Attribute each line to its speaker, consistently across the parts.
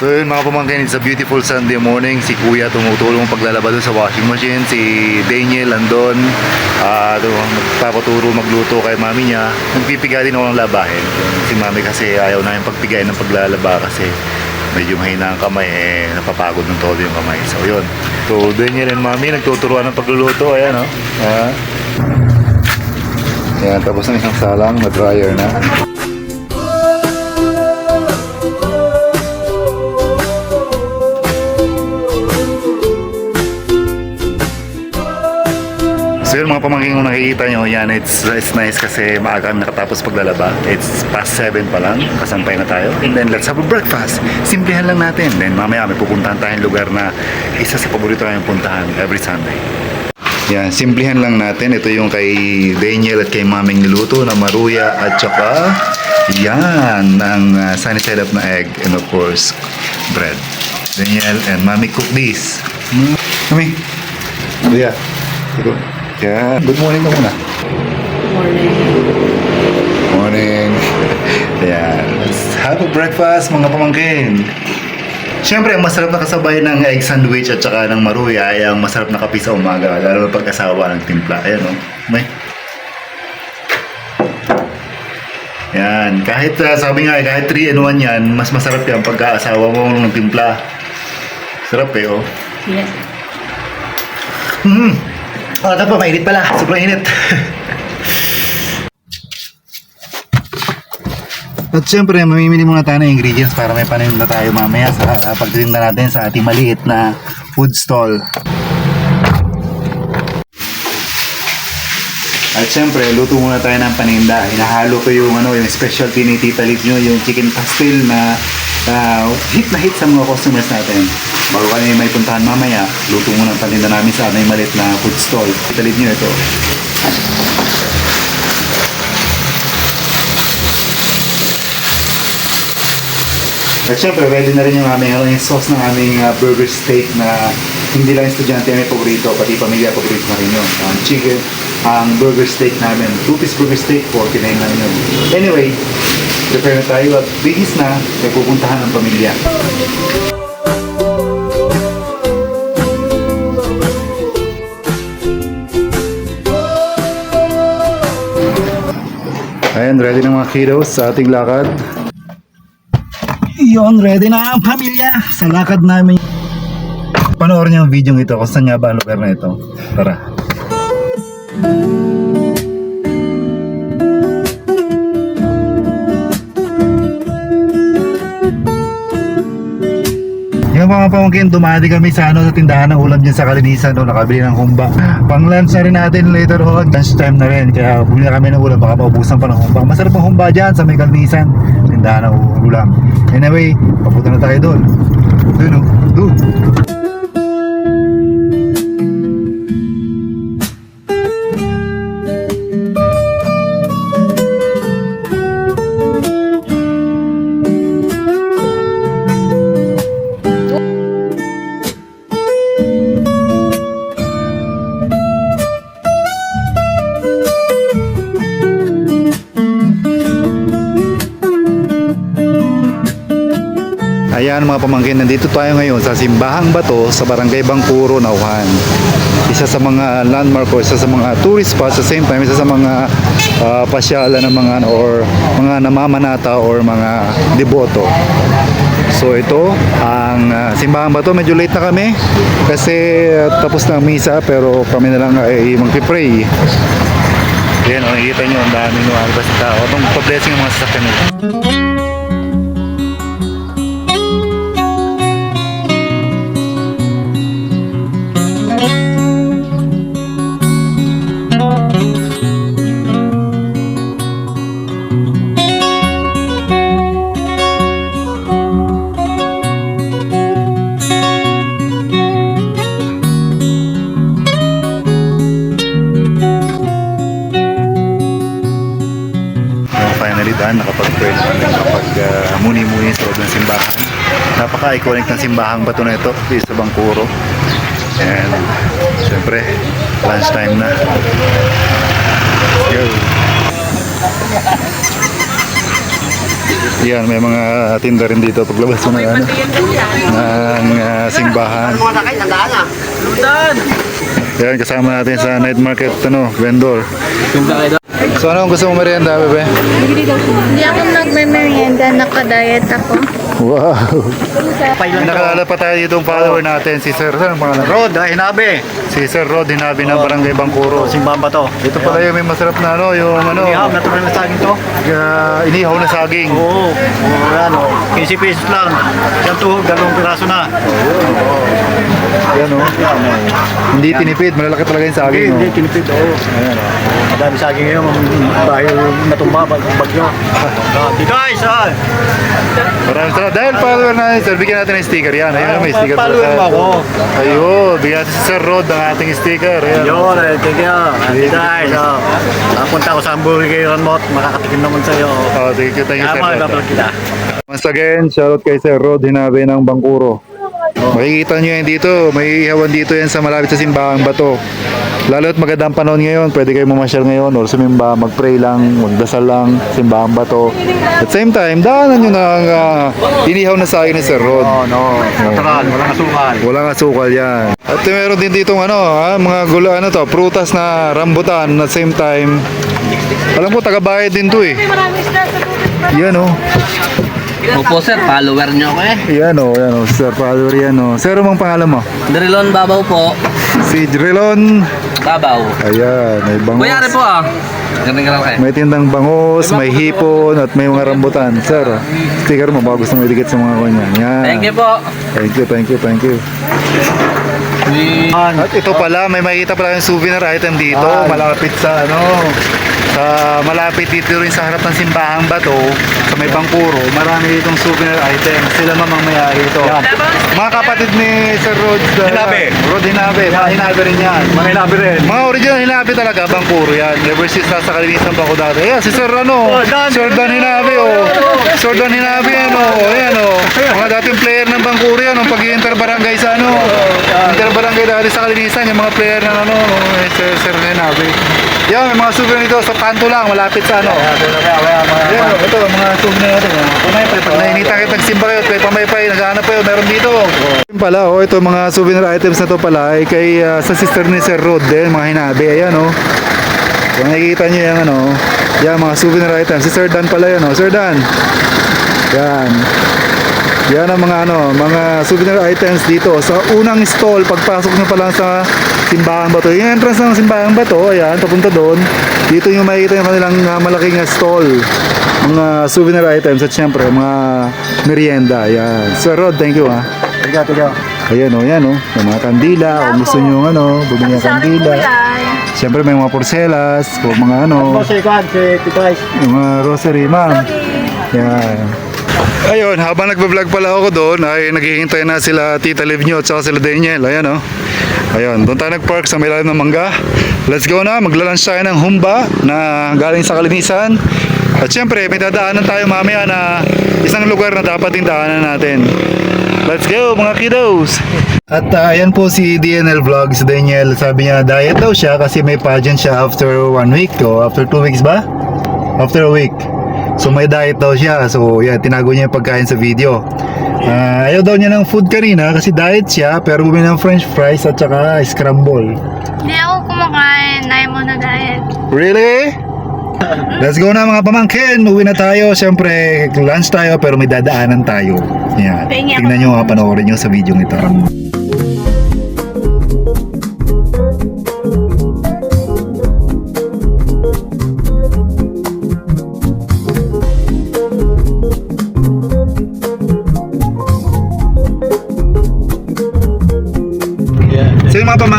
Speaker 1: So yun mga pamangkin, it's a beautiful Sunday morning. Si Kuya tumutulong paglalaba doon sa washing machine. Si Daniel andon. Uh, magpapaturo magluto kay mami niya. Nagpipiga din ako ng labahin. Si mami kasi ayaw na yung pagpigay ng paglalaba kasi medyo mahina ang kamay eh napapagod ng todo yung kamay. So yun. So Daniel and mami nagtuturuan ng pagluluto. Ayan o. Oh. Ah. Ayan, tapos ng isang salang na dryer na. Mga pamangking kung nakikita nyo, yan, it's, it's nice kasi maaga kami nakatapos paglalaba. It's past 7 pa lang, kasampay na tayo. And then let's have a breakfast. Simplihan lang natin. Then mamaya may pupuntahan tayong lugar na isa sa paborito tayong puntahan every Sunday. Yan, simplihan lang natin. Ito yung kay Daniel at kay Maming niluto na maruya at saka yan, ng uh, sunny side up na egg and of course, bread. Daniel and Mami cook this. Mm. Mami, Maruya. Ito. Yan. Good morning ka muna.
Speaker 2: Morning.
Speaker 1: Morning. Have a breakfast, mga pamangkin. Siyempre, ang masarap na kasabay ng egg sandwich at saka ng maruya ay ang masarap na kape sa umaga, lalo na pagkasawa ng timpla. Ayan, o. May. Yan. Kahit, uh, sabi nga, kahit 3 in 1 yan, mas masarap yan pagkaasawa mo ng timpla. Sarap eh, oh.
Speaker 2: Yes.
Speaker 1: Hmm. Ah, dapat mainit pala. Sobrang init. At syempre, mamimili muna tayo ng ingredients para may paninda tayo mamaya sa uh, pagtitinda natin sa ating maliit na food stall. At syempre, luto muna tayo ng paninda. Hinahalo ko yung, ano, yung specialty ni Tita Liv nyo, yung chicken pastel na uh, hit na hit sa mga customers natin. Bago kami may puntahan mamaya, luto muna ang paninda namin sa aming maliit na food stall. Tita Liv nyo ito. At syempre, ready na rin yung aming ano, yung sauce ng aming uh, burger steak na hindi lang estudyante may paborito, pati pamilya paborito na rin yun. Ang chicken, ang burger steak namin. Two-piece burger steak, 49 lang yun. Anyway, prepare na tayo at bihis na, may pupuntahan ng pamilya. Ayan, ready na mga kiddos sa ating lakad. Yun, ready na ang pamilya sa lakad namin. Panoorin niyo ang video ito kung saan nga ba ang lugar na ito. Tara. Yung mga pamangkin, dumadi kami sa ano sa tindahan ng ulam dyan sa Kalinisan no, nakabili ng humba. Pang lunch na rin natin later on, lunch time na rin. Kaya bumili kami ng ulam, baka maubusan pa ng humba. Masarap ang humba dyan sa may Kalinisan, tindahan ng ulam. Anyway, papunta na tayo doon. Doon, doon. Nandito tayo ngayon sa Simbahang Bato sa Barangay Bangkuro, Nauhan. Isa sa mga landmark o isa sa mga tourist spots sa same time, isa sa mga uh, pasyalan ng mga or mga namamanata or mga deboto. So ito, ang uh, Simbahang Bato, medyo late na kami kasi uh, tapos na ang misa pero kami na lang ay magpipray. Yan, nakikita nyo, ang daming na tao. Itong pa-blessing mga sasakyan nila. Napaka-iconic ng simbahang bato na ito, dito sa Bangkuro. And syempre, lunch time na. Let's go. Yan, may mga tinda rin dito paglabas mo ng, ano, ng ah, simbahan.
Speaker 2: Na.
Speaker 1: Yan, kasama natin sa night market, ano, vendor. So, ano ang gusto mo merienda, bebe?
Speaker 3: Hindi ako nagme-merienda, nakadiet ako.
Speaker 1: Wow! Nakalala pa tayo dito ang follower natin, si Sir, saan ang pangalan?
Speaker 2: Rod, ah, hinabi.
Speaker 1: Si Sir Rod, hinabi ng Barangay Bangkuro.
Speaker 2: Simbahan ba to?
Speaker 1: Ito pala yung may masarap na ano, yung ano,
Speaker 2: Inihaw, natural na saging to.
Speaker 1: ah, inihaw na saging.
Speaker 2: Oo, oo, yan o. 15 pesos lang. Isang tuhog, dalawang piraso na.
Speaker 1: Yan oh. Hindi tinipid, malalaki talaga yung saging.
Speaker 2: Hindi, hindi,
Speaker 1: Oh.
Speaker 2: kinipid. Oo. Ayan o. Madami saging ngayon, dahil natumba, bag bagyo. Ah, di guys, ah.
Speaker 1: Maraming salamat. Dahil follower na sir, bigyan natin ng sticker yan. Ayun, may sticker.
Speaker 2: Follower
Speaker 1: pala.
Speaker 2: mo ako.
Speaker 1: Ayun, bigyan natin si Sir Rod ng ating sticker. Ayan.
Speaker 2: Yun, eh, thank you. Ah, Di guys, ah. Napunta ako sa hamburger mo, makakatikim naman sa'yo.
Speaker 1: Oh, thank you, thank you,
Speaker 2: Kaya
Speaker 1: Sir
Speaker 2: mga
Speaker 1: Rod.
Speaker 2: kita.
Speaker 1: Once again, shoutout kay Sir Rod, hinabi ng Bangkuro. Makikita nyo yan dito, may ihawan dito yan sa malapit sa simbahang bato. Lalo't magandang panahon ngayon, pwede kayo mamasyal ngayon or sumimba, mag-pray lang, magdasal lang, simbahang bato. At same time, daanan nyo ng uh, inihaw na sa akin ni Sir Rod.
Speaker 2: Oh, no. Natural, walang asukal.
Speaker 1: Walang asukal yan. At meron din dito ano, ha, mga gulo ano to, prutas na rambutan at same time. Alam ko taga-bayad din to eh. Yan oh.
Speaker 4: Opo sir, follower nyo ako eh.
Speaker 1: Yan oh, yan oh, Sir Follower yan oh. Sir, anong pangalan mo?
Speaker 4: Drilon Babaw po.
Speaker 1: Si Drilon.
Speaker 4: Babaw.
Speaker 1: Ayan, may bangos.
Speaker 4: Kuyari po ah. Ganun ka lang kayo.
Speaker 1: May tindang bangos, may hipon, at may mga rambutan. Sir, sticker mo, baka gusto mo idikit sa mga kanya. Yan.
Speaker 4: Thank you po.
Speaker 1: Thank you, thank you, thank you. At ito pala, may makikita pala yung souvenir item dito, malapit sa ano, sa malapit dito rin sa harap ng simbahang bato, sa may Bangkuro, marami ditong souvenir item. Sila mamang may-ari ito. Mga kapatid ni Sir Rod, uh,
Speaker 2: Hinabi.
Speaker 1: Rod Hinabi, mga hinabi rin yan.
Speaker 2: Mga hinabi rin.
Speaker 1: Mga original hinabi talaga, Bangkuro yan. Ever since nasa kalinisan pa ako dati. Ayan, si Sir ano,
Speaker 2: Oh, Dan.
Speaker 1: Sir Dan Hinabi, oh. Sir Dan Hinabi, yan, oh. Ayan, oh. Mga dating player ng Bangkuro yan, oh. pag inter barangay sa ano. Inter barangay dati sa kalinisan, yung mga player ng ano, oh, eh, Sir, Sir Hinabi. Yan, may mga souvenir dito sa kanto lang, malapit sa ano. Ito, mga souvenir natin. oh. Pumaypay, pag nainita kayo, nagsimba kayo, may pamaypay, naghahanap kayo, meron dito. Yun pala, oh, ito mga souvenir items na to pala ay kay ah, sa sister ni Sir Rod din, mga hinabi. Ayan, oh. Kung nakikita nyo yung ano, yan mga souvenir items. Si Sir Dan pala yan, oh. Sir Dan. Yan. Yan ang mga ano, mga souvenir items dito. Sa unang stall, pagpasok nyo pa lang sa Simbahan Bato. Yung entrance ng Simbahan Bato, ayan, papunta doon. Dito yung makikita yung kanilang ah, malaking ah, stall. Mga souvenir items at syempre, mga merienda. Ayan. Sir Rod, thank you ha.
Speaker 2: Tiga, tiga.
Speaker 1: Ayan o, yan o. Yung mga kandila, kung gusto nyo ano, bumili ng kandila. Siyempre may mga porcelas, kung mga ano,
Speaker 2: si
Speaker 1: yung mga rosary, ma'am. Yan. Ayun, habang nagbablog pala ako doon, ay naghihintay na sila Tita Liv nyo at saka sila Daniel. Ayan o. Ayun, doon tayo nag-park sa may ng mangga. Let's go na, maglalunch tayo ng humba na galing sa kalinisan. At syempre, may dadaanan tayo mamaya na isang lugar na dapat din daanan natin. Let's go mga kiddos! At uh, ayan po si DNL Vlog, si Daniel. Sabi niya diet daw siya kasi may pageant siya after one week o after two weeks ba? After a week. So may diet daw siya. So yeah, tinago niya yung pagkain sa video. Ah, ayaw daw niya ng food kanina kasi diet siya pero bumili ng french fries at saka scramble.
Speaker 3: Hindi ako kumakain, na mo na diet.
Speaker 1: Really? Let's go na mga pamangkin. Uwi na tayo. Siyempre, lunch tayo pero may dadaanan tayo. Yan. Tingnan nyo nga, panoorin nyo sa video ito.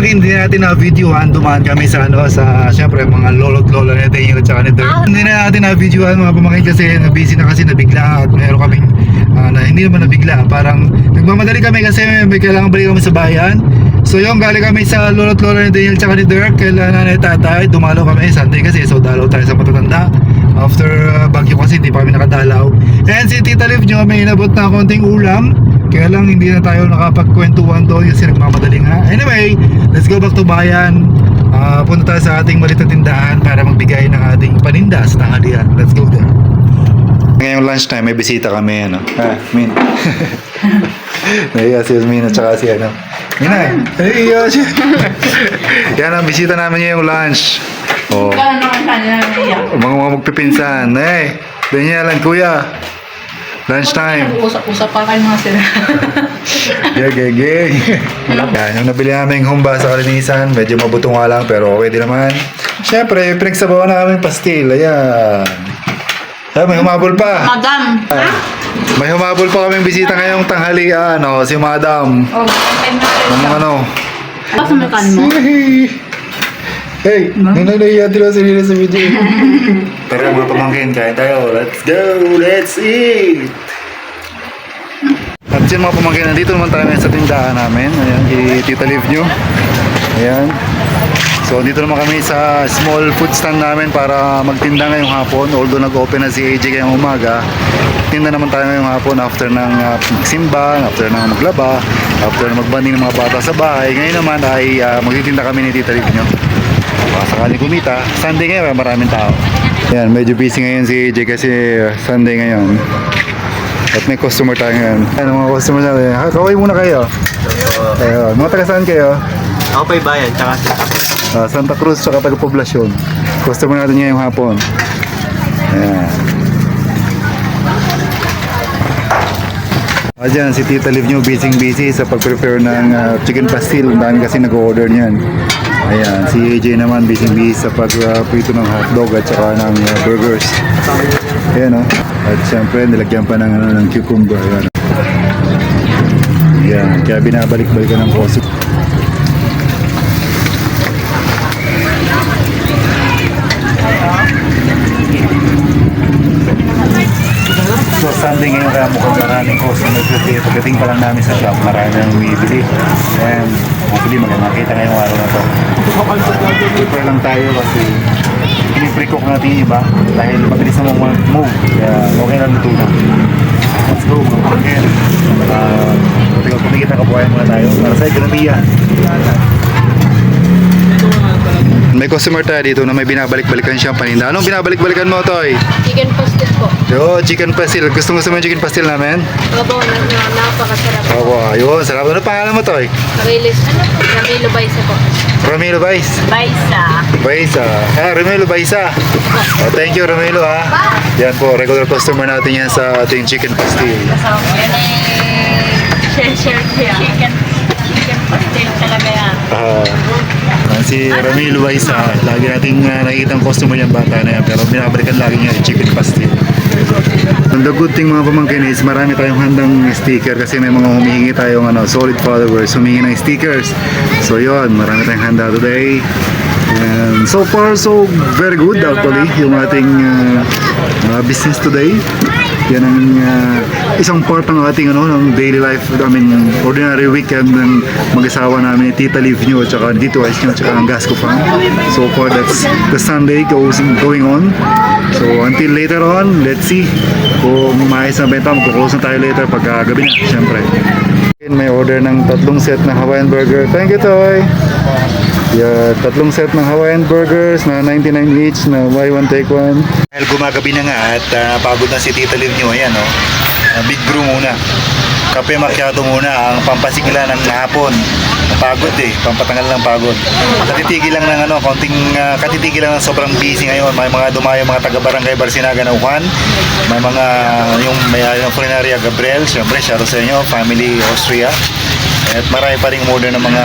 Speaker 1: Pamangkin, hindi natin na videohan, dumaan kami sa ano, sa syempre mga lolo't lola na tayo at saka ni Dirk. Hindi na natin na videohan mga pamangkin kasi na busy na kasi nabigla at meron kaming ah, na, hindi naman nabigla, parang nagmamadali kami kasi may kailangan balik kami sa bayan. So yung galing kami sa lolo't lola ni Daniel tsaka ni Dirk, kailan nanay tatay, dumalo kami Sunday kasi so dalaw tayo sa matatanda. After uh, bagyo kasi hindi pa kami nakadalaw. And si Tita Liv nyo may inabot na konting ulam. Kaya lang hindi na tayo nakapagkwentuhan doon kasi nagmamadali nga. Anyway, let's go back to bayan. Ah, punta tayo sa ating maliit na tindahan para magbigay ng ating paninda sa tanghalian. Let's go there. Ngayong lunchtime, may bisita kami, ano? Ah, Min. Nahiya si Min at saka si ano. Mina, nahiya siya. Yan ang bisita namin ngayong lunch. Oh. Mga mga magpipinsan. Eh, Daniel and Kuya. Lunchtime.
Speaker 5: Usap-usap pa kayo mga sila.
Speaker 1: Yeah, gay, gay. Yan, yung nabili namin humba sa kalinisan, medyo mabuto nga lang, pero okay din naman. Siyempre, pinagsabawan na kami pastil. Ayan. Ay, may humabol pa.
Speaker 5: Madam!
Speaker 1: May humabol pa kaming bisita ngayong tanghalian, oh, si Madam.
Speaker 5: Oh, okay na.
Speaker 1: Ang ano.
Speaker 5: Pasamakan mo.
Speaker 1: Hey, nananahiya din sa nila sa video. Tara mga pamangkin, kain tayo. Let's go! Let's eat! At yun mga pamangkin, nandito naman tayo sa tindahan namin. Ayan, kay Tita Liv nyo. Ayan. So, dito naman kami sa small food stand namin para magtinda ngayong hapon. Although nag-open na si AJ ngayong umaga, tinda naman tayo ngayong hapon after ng uh, magsimba, after ng maglaba, after ng magbanding ng mga bata sa bahay. Ngayon naman ay uh, magtitinda kami ni Tita Liv nyo. Baka sakaling kumita. Sunday ngayon, maraming tao. Yan, medyo busy ngayon si AJ kasi uh, Sunday ngayon. At may customer tayo ngayon. Ano mga customer natin? Ha, kaway muna kayo. Ayun. Mga taga saan kayo?
Speaker 2: Ako pa bayan, tsaka
Speaker 1: Ah, Santa Cruz tsaka taga Poblacion. Customer natin ngayong hapon. Ayan. Ayan, si Tita Liv nyo busy busy sa pag-prepare ng ah, chicken pastil. Ang dami kasi nag-order niyan. Ayan, si AJ naman busy busy sa pag-prito ng hotdog at saka ng ah, burgers. Ayan o. At syempre, nilagyan pa ng, ano, ng cucumber. Ayan. Ayan, kaya binabalik-balikan ng kosi. So Sunday ngayon kaya mukhang maraming customer kasi pagdating pa lang namin sa shop, marami nang bumibili. And hopefully magkakita ngayong araw na to. Prepare lang tayo kasi piniprecook natin yung iba dahil mabilis na move. Kaya okay lang luto na. Let's go mga pagkin. Uh, tingnan kumikita kabuhayan muna tayo para sa ekonomiya. May customer tayo dito na may binabalik-balikan siyang paninda. Anong binabalik-balikan mo, Toy?
Speaker 3: Chicken pastel po.
Speaker 1: Yo, chicken pastil. Gusto mo yung chicken pastil namin?
Speaker 3: Opo, na, na, napakasarap.
Speaker 1: Ako, ayun. Sarap. Ano pangalan mo, Toy?
Speaker 3: Release, ano po? Ramilo Baisa po.
Speaker 1: Ramilo Bais.
Speaker 5: Baisa.
Speaker 1: Baisa. Ah, Ramilo Baisa. Oh, thank you, Ramilo, ha. Yan po, regular customer natin yan sa ating chicken pastil.
Speaker 5: So, yan ay share-share siya. Chicken, chicken pastel talaga yan.
Speaker 1: Ah, si Ramilo Baisa. Lagi nating uh, nakikita ang customer niyang bata na yan. Pero binabalikan lagi niya yung chicken pastil. And the good thing mga pamangkin is marami tayong handang sticker kasi may mga humihingi tayong ano, solid followers, humingi ng stickers. So yon marami tayong handa today. And so far, so very good actually yung ating uh, uh, business today. Yan ang uh, isang part ng ating ano, ng daily life, I mean, ordinary weekend ng mag-asawa namin, Tita Liv nyo, at saka dito ay nyo, at saka ang Gasco Farm. So far, that's the Sunday goes going on. So until later on, let's see kung maayos na benta, magkuklose na tayo later pagka gabi na, syempre. May order ng tatlong set na Hawaiian burger. Thank you, Toy! Yeah, tatlong set ng Hawaiian burgers na 99 each na buy one take one. Dahil gumagabi na nga at uh, pagod na si Tita Liv nyo, ayan o. Uh, big brew muna. Kape macchiato muna ang pampasigla ng hapon. Pagod eh, pampatanggal ng pagod. Katitigil lang ng ano, konting uh, katitigil lang ng sobrang busy ngayon. May mga dumayo mga taga Barangay Barsinaga na Juan. May mga yung may uh, yung Culinaria Gabriel, syempre shout out sa inyo, Family Austria. At marami pa rin order ng mga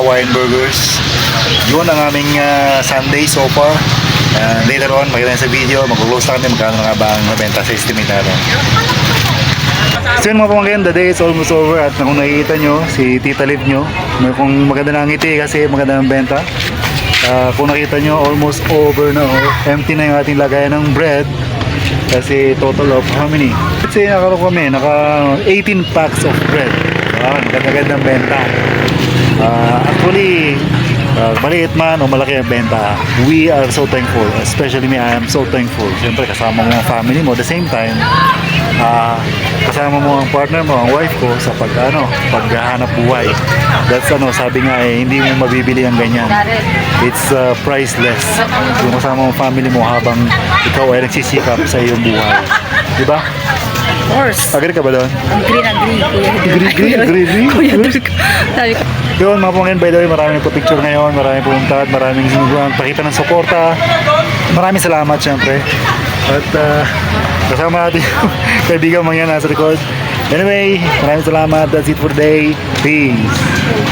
Speaker 1: Hawaiian burgers. Yun ang aming uh, Sunday so far. Uh, later on, makikita sa video, mag-close na kami, magkano nga ba ang nabenta sa estimate natin. So yun mga pamangkin, the day is almost over at kung nakikita nyo, si Tita Liv nyo, may kung maganda na ang ngiti kasi maganda ang benta. Ah, kung nakita nyo, almost over na, oh. empty na yung ating lagayan ng bread. Kasi total of how many? Let's say kami, naka 18 packs of bread. Ah, maganda-gandang benta. Ah, actually, ah, maliit man o malaki ang benta, we are so thankful. Especially me, I am so thankful. Siyempre, kasama mo ang family mo. At the same time, ah, kasama mo ang partner mo, ang wife ko sa pag ano, paghahanap buhay. That's ano, sabi nga eh, hindi mo mabibili ang ganyan. It's uh, priceless. Yung kasama mo ang family mo habang ikaw ay nagsisikap sa iyong buhay. Di ba?
Speaker 5: Of course.
Speaker 1: Agree ka ba doon?
Speaker 5: Agree na agree.
Speaker 1: Agree, agree, agree, agree.
Speaker 5: Kuya. Sabi ko,
Speaker 1: Yun, mga pamangkin, by the way, maraming po picture ngayon, maraming pumunta, at maraming pakita ng suporta. Maraming salamat, syempre. At uh, kasama natin yung kaibigan mo yan nasa record. Anyway, maraming salamat. That's it for today. Peace.